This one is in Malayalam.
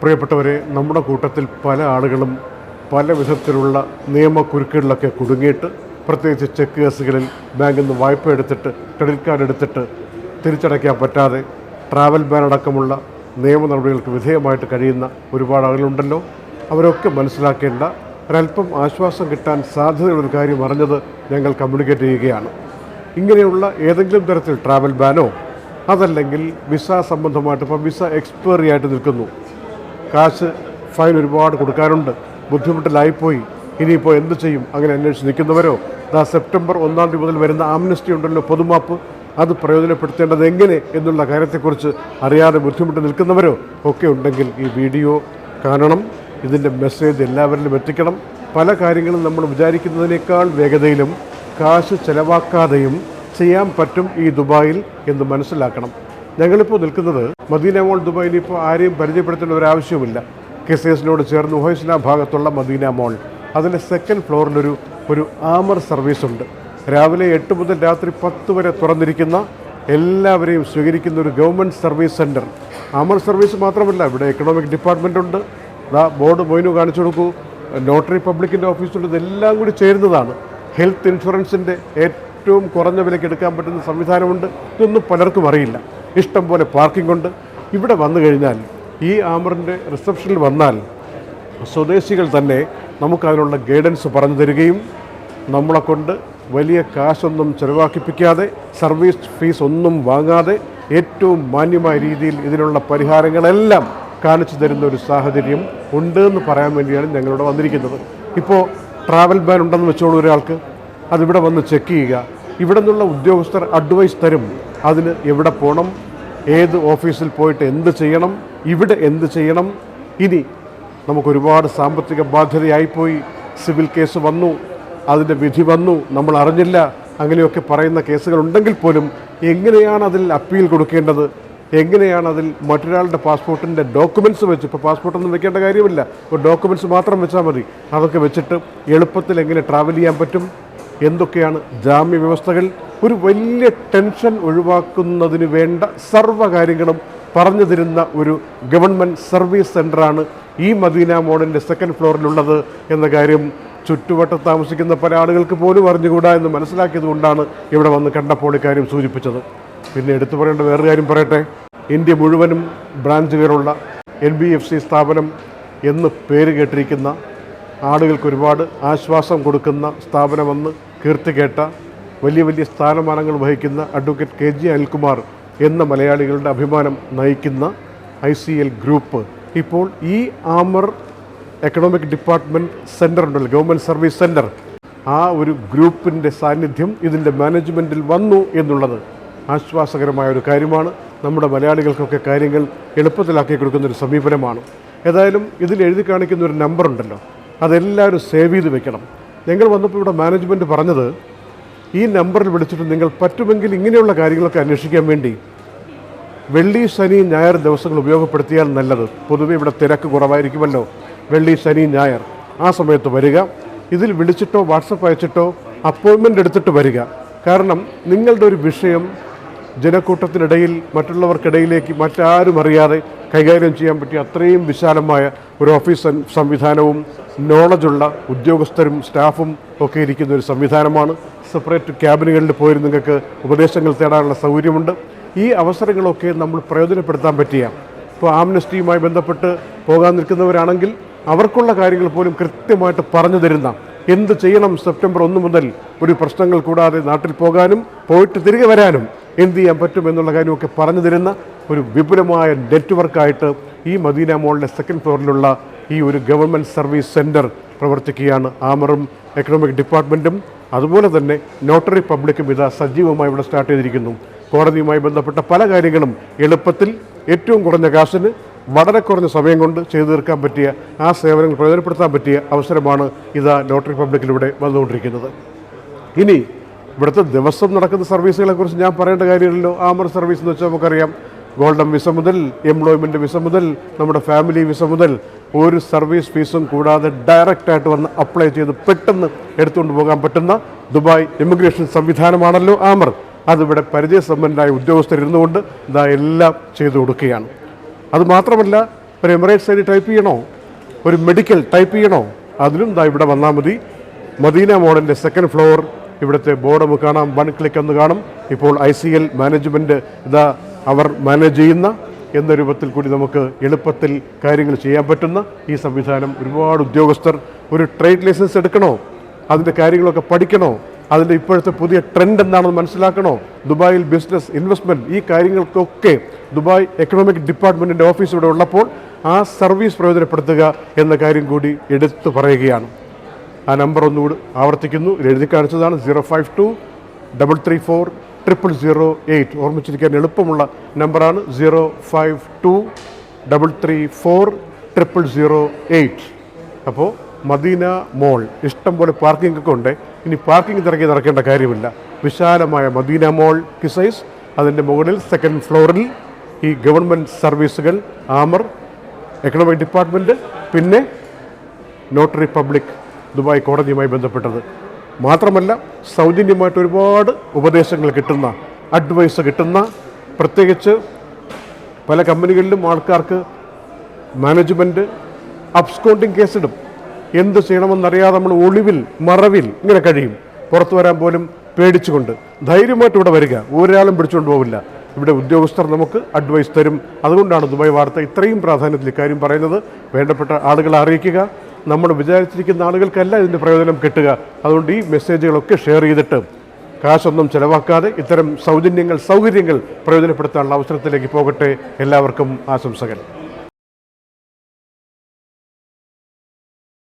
പ്രിയപ്പെട്ടവരെ നമ്മുടെ കൂട്ടത്തിൽ പല ആളുകളും പല വിധത്തിലുള്ള നിയമക്കുരുക്കുകളിലൊക്കെ കുടുങ്ങിയിട്ട് പ്രത്യേകിച്ച് ചെക്ക് കേസുകളിൽ ബാങ്കിൽ നിന്ന് വായ്പ എടുത്തിട്ട് ക്രെഡിറ്റ് കാർഡ് എടുത്തിട്ട് തിരിച്ചടയ്ക്കാൻ പറ്റാതെ ട്രാവൽ ബാൻ അടക്കമുള്ള നിയമ നടപടികൾക്ക് വിധേയമായിട്ട് കഴിയുന്ന ഒരുപാട് ആളുകളുണ്ടല്ലോ. അവരൊക്കെ മനസ്സിലാക്കേണ്ട ഒരല്പം ആശ്വാസം കിട്ടാൻ സാധ്യതയുള്ളൊരു കാര്യം അറിഞ്ഞത് ഞങ്ങൾ കമ്മ്യൂണിക്കേറ്റ് ചെയ്യുകയാണ്. ഇങ്ങനെയുള്ള ഏതെങ്കിലും തരത്തിൽ ട്രാവൽ ബാനോ അതല്ലെങ്കിൽ വിസ സംബന്ധമായിട്ട് ഇപ്പം വിസ എക്സ്പയറി ആയിട്ട് നിൽക്കുന്നു. കാശ് ഫൈൻ ഒരുപാട് കൊടുക്കാറുണ്ട് ബുദ്ധിമുട്ടിലായിപ്പോയി. ഇനിയിപ്പോൾ എന്ത് ചെയ്യും? അങ്ങനെ അന്വേഷിച്ച് നിൽക്കുന്നവരോ? ദാ സെപ്റ്റംബർ ഒന്നാം തീയതി മുതൽ വരുന്ന ആംനസ്റ്റി ഉണ്ടല്ലോ പൊതുമാപ്പ്. അത് പ്രയോജനപ്പെടുത്തേണ്ടത് എങ്ങനെ എന്നുള്ള കാര്യത്തെക്കുറിച്ച് അറിയാതെ ബുദ്ധിമുട്ട് നിൽക്കുന്നവരോ? ഒക്കെ ഉണ്ടെങ്കിൽ ഈ വീഡിയോ കാണണം. ഇതിന്റെ മെസ്സേജ് എല്ലാവരിലും എത്തിക്കണം. പല കാര്യങ്ങളും നമ്മൾ വിചാരിക്കുന്നതിനേക്കാൾ വേഗതയിലും കാശ് ചെലവാക്കാതെയും ചെയ്യാൻ പറ്റും ഈ ദുബായിൽ എന്ന് മനസ്സിലാക്കണം. ഞങ്ങളിപ്പോൾ നിൽക്കുന്നത് മദീന മോൾ ദുബായിൽ ഇപ്പോൾ ആരെയും പരിചയപ്പെടുത്തേണ്ട ഒരു ആവശ്യവുമില്ല. കെസേസിനോട് ചേർന്ന് ഉഹൈസ്ല ഭാഗത്തുള്ള മദീന മോൾ. അതിന്റെ സെക്കൻഡ് ഫ്ലോറിലൊരു ഒരു ആമർ സർവീസ് ഉണ്ട്. രാവിലെ എട്ട് മുതൽ രാത്രി പത്ത് വരെ തുറന്നിരിക്കുന്ന എല്ലാവരെയും സ്വീകരിക്കുന്ന ഒരു government service centre Amer service മാത്രമല്ല ഇവിടെ എക്കണോമിക് ഡിപ്പാർട്ട്മെന്റ് ഉണ്ട്. ബോർഡ് മൊയിനു കാണിച്ചു കൊടുക്കൂ. നോട്ടറി പബ്ലിക്കിന്റെ ഓഫീസുണ്ട് ഇതെല്ലാം കൂടി ചേരുന്നതാണ്. ഹെൽത്ത് ഇൻഷുറൻസിന്റെ ഏറ്റവും കുറഞ്ഞ വിലയ്ക്ക് എടുക്കാൻ പറ്റുന്ന സംവിധാനമുണ്ട്. ഇതൊന്നും പലർക്കും അറിയില്ല. ഇഷ്ടം പോലെ പാർക്കിംഗ് ഉണ്ട്. ഇവിടെ വന്നു കഴിഞ്ഞാൽ ഈ ആമറിന്റെ റിസപ്ഷനിൽ വന്നാൽ സ്വദേശികൾ തന്നെ നമുക്കതിനുള്ള ഗൈഡൻസ് പറഞ്ഞു തരികയും നമ്മളെ കൊണ്ട് വലിയ കാശൊന്നും ചെലവാക്കിപ്പിക്കാതെ സർവീസ് ഫീസ് ഒന്നും വാങ്ങാതെ ഏറ്റവും മാന്യമായ രീതിയിൽ ഇതിനുള്ള പരിഹാരങ്ങളെല്ലാം കാണിച്ചു തരുന്ന ഒരു സാഹചര്യം ഉണ്ട് എന്ന് പറയാൻ വേണ്ടിയാണ് ഞങ്ങളിവിടെ വന്നിരിക്കുന്നത്. ഇപ്പോൾ ട്രാവൽ ബാൻ ഉണ്ടെന്ന് വെച്ചോളൂ ഒരാൾക്ക്. അതിവിടെ വന്ന് ചെക്ക് ചെയ്യുക. ഇവിടെ നിന്നുള്ള ഉദ്യോഗസ്ഥർ അഡ്വൈസ് തരും. അതിന് എവിടെ പോകണം ഏത് ഓഫീസിൽ പോയിട്ട് എന്ത് ചെയ്യണം ഇവിടെ എന്ത് ചെയ്യണം. ഇനി നമുക്കൊരുപാട് സാമ്പത്തിക ബാധ്യതയായിപ്പോയി. സിവിൽ കേസ് വന്നു അതിന്റെ വിധി വന്നു നമ്മൾ അറിഞ്ഞില്ല. അങ്ങനെയൊക്കെ പറയുന്ന കേസുകൾ ഉണ്ടെങ്കിൽ പോലും എങ്ങനെയാണ് അതിൽ അപ്പീൽ കൊടുക്കേണ്ടത്? എങ്ങനെയാണ് അതിൽ മറ്റൊരാളുടെ പാസ്പോർട്ടിന്റെ ഡോക്യുമെന്റ്സ് വെച്ച് ഇപ്പോൾ പാസ്പോർട്ടൊന്നും വെക്കേണ്ട കാര്യമില്ല. ഒരു ഡോക്യുമെന്റ്സ് മാത്രം വെച്ചാൽ മതി. അതൊക്കെ വെച്ചിട്ട് എളുപ്പത്തിൽ എങ്ങനെ ട്രാവൽ ചെയ്യാൻ പറ്റും? എന്തൊക്കെയാണ് ജാമ്യ വ്യവസ്ഥകൾ? ഒരു വലിയ ടെൻഷൻ ഒഴിവാക്കുന്നതിന് വേണ്ട സർവകാര്യങ്ങളും പറഞ്ഞു തരുന്ന ഒരു ഗവൺമെന്റ് സർവീസ് സെന്ററാണ് ഈ മദീന മോഡലിന്റെ സെക്കൻഡ് ഫ്ലോറിലുള്ളത് എന്ന കാര്യം ചുറ്റുവട്ടത്ത് താമസിക്കുന്ന പല ആളുകൾക്ക് പോലും അറിഞ്ഞുകൂടാ എന്ന് മനസ്സിലാക്കിയതുകൊണ്ടാണ് ഇവിടെ വന്ന് കണ്ടപ്പോൾ ഇക്കാര്യം സൂചിപ്പിച്ചത്. പിന്നെ എടുത്തു പറയേണ്ട വേറൊരു കാര്യം പറയട്ടെ. ഇന്ത്യ മുഴുവനും ബ്രാഞ്ചുകളുള്ള എൻ ബി എഫ് സി സ്ഥാപനം എന്ന് പേര് കേട്ടിരിക്കുന്ന ആളുകൾക്ക് ഒരുപാട് ആശ്വാസം കൊടുക്കുന്ന സ്ഥാപനമെന്ന് കീർത്തി കേട്ട വലിയ വലിയ സ്ഥാനമാനങ്ങൾ വഹിക്കുന്ന അഡ്വക്കേറ്റ് കെ ജി അനിൽകുമാർ എന്ന മലയാളികളുടെ അഭിമാനം നയിക്കുന്ന ഐ സി എൽ ഗ്രൂപ്പ്. ഇപ്പോൾ ഈ ആമർ എക്കണോമിക് ഡിപ്പാർട്ട്മെന്റ് സെന്റർ ഉണ്ടല്ലോ ഗവൺമെന്റ് സർവീസ് സെന്റർ ആ ഒരു ഗ്രൂപ്പിന്റെ സാന്നിധ്യം ഇതിന്റെ മാനേജ്മെന്റിൽ വന്നു എന്നുള്ളത് ആശ്വാസകരമായ ഒരു കാര്യമാണ്. നമ്മുടെ മലയാളികൾക്കൊക്കെ കാര്യങ്ങൾ എളുപ്പത്തിലാക്കി കൊടുക്കുന്ന ഒരു സമീപനമാണ്. ഏതായാലും ഇതിൽ എഴുതി കാണിക്കുന്ന ഒരു നമ്പർ ഉണ്ടല്ലോ അതെല്ലാവരും സേവ് ചെയ്ത് വെക്കണം. ഞങ്ങൾ വന്നപ്പോൾ ഇവിടെ മാനേജ്മെന്റ് പറഞ്ഞത് ഈ നമ്പറിൽ വിളിച്ചിട്ട് നിങ്ങൾ പറ്റുമെങ്കിൽ ഇങ്ങനെയുള്ള കാര്യങ്ങളൊക്കെ അന്വേഷിക്കാൻ വേണ്ടി വെള്ളി ശനി ഞായർ ദിവസങ്ങൾ ഉപയോഗപ്പെടുത്തിയാൽ നല്ലത്. പൊതുവെ ഇവിടെ തിരക്ക് കുറവായിരിക്കുമല്ലോ. വെള്ളി ശനി ഞായർ. ആ സമയത്ത് വരിക. ഇതിൽ വിളിച്ചിട്ടോ വാട്സപ്പ് അയച്ചിട്ടോ അപ്പോയിൻമെന്റ് എടുത്തിട്ട് വരിക. കാരണം നിങ്ങളുടെ ഒരു വിഷയം ജനക്കൂട്ടത്തിനിടയിൽ മറ്റുള്ളവർക്കിടയിലേക്ക് മറ്റാരും അറിയാതെ കൈകാര്യം ചെയ്യാൻ പറ്റിയ അത്രയും വിശാലമായ ഒരു ഓഫീസ് സംവിധാനവും നോളജുള്ള ഉദ്യോഗസ്ഥരും സ്റ്റാഫും ഒക്കെ ഇരിക്കുന്ന ഒരു സംവിധാനമാണ്. സെപ്പറേറ്റ് ക്യാബിനുകളിൽ പോയി നിങ്ങൾക്ക് ഉപദേശങ്ങൾ തേടാനുള്ള സൗകര്യമുണ്ട്. ഈ അവസരങ്ങളൊക്കെ നമ്മൾ പ്രയോജനപ്പെടുത്താൻ പറ്റിയ ഇപ്പോൾ ആംനസ്റ്റിയുമായി ബന്ധപ്പെട്ട് പോകാൻ നിൽക്കുന്നവരാണെങ്കിൽ അവർക്കുള്ള കാര്യങ്ങൾ പോലും കൃത്യമായിട്ട് പറഞ്ഞു തരുന്ന എന്ത് ചെയ്യണം സെപ്റ്റംബർ ഒന്ന് മുതൽ ഒരു പ്രശ്നങ്ങൾ കൂടാതെ നാട്ടിൽ പോകാനും പോയിട്ട് തിരികെ വരാനും എന്ത് ചെയ്യാൻ പറ്റും എന്നുള്ള കാര്യമൊക്കെ പറഞ്ഞു തരുന്ന ഒരു വിപുലമായ നെറ്റ്വർക്കായിട്ട് ഈ മദീന മോളിന്റെ സെക്കൻഡ് ഫ്ലോറിലുള്ള ഈ ഒരു ഗവൺമെന്റ് സർവീസ് സെന്റർ പ്രവർത്തിക്കുകയാണ്. ആമറും എക്കണോമിക് ഡിപ്പാർട്ട്മെന്റും അതുപോലെ തന്നെ നോട്ടറി പബ്ലിക്കും ഇത് സജീവമായി ഇവിടെ സ്റ്റാർട്ട് ചെയ്തിരിക്കുന്നു. കോടതിയുമായി ബന്ധപ്പെട്ട പല കാര്യങ്ങളും എളുപ്പത്തിൽ ഏറ്റവും കുറഞ്ഞ കാശിന് വളരെ കുറഞ്ഞ സമയം കൊണ്ട് ചെയ്തു തീർക്കാൻ പറ്റിയ ആ സേവനങ്ങൾ പ്രയോജനപ്പെടുത്താൻ പറ്റിയ അവസരമാണ് ഇതാ നോട്ടറി പബ്ലിക്കിലൂടെ വന്നുകൊണ്ടിരിക്കുന്നത്. ഇനി ഇവിടുത്തെ ദിവസം നടക്കുന്ന സർവീസുകളെ കുറിച്ച് ഞാൻ പറയേണ്ട കാര്യമില്ലല്ലോ. ആമർ സർവീസ് എന്ന് വെച്ചാൽ നമുക്കറിയാം. ഗോൾഡൻ വിസ മുതൽ എംപ്ലോയ്മെന്റ് വിസ മുതൽ നമ്മുടെ ഫാമിലി വിസ മുതൽ ഒരു സർവീസ് ഫീസും കൂടാതെ ഡയറക്റ്റായിട്ട് വന്ന് അപ്ലൈ ചെയ്ത് പെട്ടെന്ന് എടുത്തുകൊണ്ട് പോകാൻ പറ്റുന്ന ദുബായ് ഇമിഗ്രേഷൻ സംവിധാനമാണല്ലോ ആമർ. അതിവിടെ പരിചയസമ്പന്നരായ ഉദ്യോഗസ്ഥർ ഇരുന്നുകൊണ്ട് ഇതാ എല്ലാം ചെയ്തു കൊടുക്കുകയാണ്. അതുമാത്രമല്ല ഒരു എമിറേറ്റ്സ് ഐ ടൈപ്പ് ചെയ്യണോ? ഒരു മെഡിക്കൽ ടൈപ്പ് ചെയ്യണോ? അതിലും ഇതാ ഇവിടെ വന്നാൽ മതി. മദീന മോഡലിന്റെ സെക്കൻഡ് ഫ്ലോർ ഇവിടുത്തെ ബോർഡ് കാണാം. വൺ ക്ലിക്ക് എന്ന് കാണും. ഇപ്പോൾ ഐ സി എൽ മാനേജ്മെന്റ് ഇതാ അവർ മാനേജ് ചെയ്യുന്ന എന്ന രൂപത്തിൽ കൂടി നമുക്ക് എളുപ്പത്തിൽ കാര്യങ്ങൾ ചെയ്യാൻ പറ്റുന്ന ഈ സംവിധാനം ഒരുപാട് ഉദ്യോഗസ്ഥർ ഒരു ട്രേഡ് ലൈസൻസ് എടുക്കണോ? അതിന്റെ കാര്യങ്ങളൊക്കെ പഠിക്കണോ? അതിന്റെ ഇപ്പോഴത്തെ പുതിയ ട്രെൻഡ് എന്താണെന്ന് മനസ്സിലാക്കണോ? ദുബായിൽ ബിസിനസ് ഇൻവെസ്റ്റ്മെന്റ് ഈ കാര്യങ്ങൾക്കൊക്കെ ദുബായ് എക്കണോമിക് ഡിപ്പാർട്ട്മെന്റിന്റെ ഓഫീസ് ഇവിടെ ഉള്ളപ്പോൾ ആ സർവീസ് പ്രയോജനപ്പെടുത്തുക എന്ന കാര്യം കൂടി എടുത്തു പറയുകയാണ്. ആ നമ്പർ ഒന്നുകൂടി ആവർത്തിക്കുന്നു. എഴുതി കാണിച്ചതാണ്. Zero five two double three four triple zero eight ഓർമ്മിച്ചിരിക്കാൻ എളുപ്പമുള്ള നമ്പറാണ് zero five two double three four triple zero eight അപ്പോൾ മദീന മോൾ ഇഷ്ടം പോലെ പാർക്കിംഗ് ഒക്കെ ഉണ്ട്. ഇനി പാർക്കിംഗ് തിരക്കി നടക്കേണ്ട കാര്യമില്ല. വിശാലമായ മദീന മോൾ കിസൈസ് അതിന്റെ മുകളിൽ സെക്കൻഡ് ഫ്ലോറിൽ ഈ ഗവൺമെന്റ് സർവീസുകൾ ആമർ എക്കണോമിക് ഡിപ്പാർട്ട്മെന്റ് പിന്നെ നോട്ടറി പബ്ലിക് ദുബായ് കോടതിയുമായി ബന്ധപ്പെട്ടത്. മാത്രമല്ല സൗജന്യമായിട്ട് ഒരുപാട് ഉപദേശങ്ങൾ കിട്ടുന്ന അഡ്വൈസ് കിട്ടുന്ന പ്രത്യേകിച്ച് പല കമ്പനികളിലും ആൾക്കാർക്ക് മാനേജ്മെന്റ് അബ്സ്കോണ്ടിങ് കേസിടും എന്ത് ചെയ്യണമെന്നറിയാതെ നമ്മൾ ഒളിവിൽ മറവിൽ ഇങ്ങനെ കഴിയും. പുറത്തു വരാൻ പോലും പേടിച്ചുകൊണ്ട്. ധൈര്യമായിട്ട് ഇവിടെ വരിക. ഒരാളും പിടിച്ചുകൊണ്ട് പോവില്ല. ഇവിടെ ഉദ്യോഗസ്ഥർ നമുക്ക് അഡ്വൈസ് തരും. അതുകൊണ്ടാണ് ദുബായ് വാർത്ത ഇത്രയും പ്രാധാന്യത്തിൽ ഇക്കാര്യം പറയുന്നത്. വേണ്ടപ്പെട്ട ആളുകളെ അറിയിക്കുക. നമ്മൾ വിചാരിച്ചിരിക്കുന്ന ആളുകൾക്കല്ല ഇതിന്റെ പ്രയോജനം കിട്ടുക. അതുകൊണ്ട് ഈ മെസ്സേജുകളൊക്കെ ഷെയർ ചെയ്തിട്ട് കാശൊന്നും ചിലവാക്കാതെ ഇത്തരം സൗജന്യങ്ങൾ സൗകര്യങ്ങൾ പ്രയോജനപ്പെടുത്താനുള്ള അവസരത്തിലേക്ക് പോകട്ടെ. എല്ലാവർക്കും ആശംസകൾ.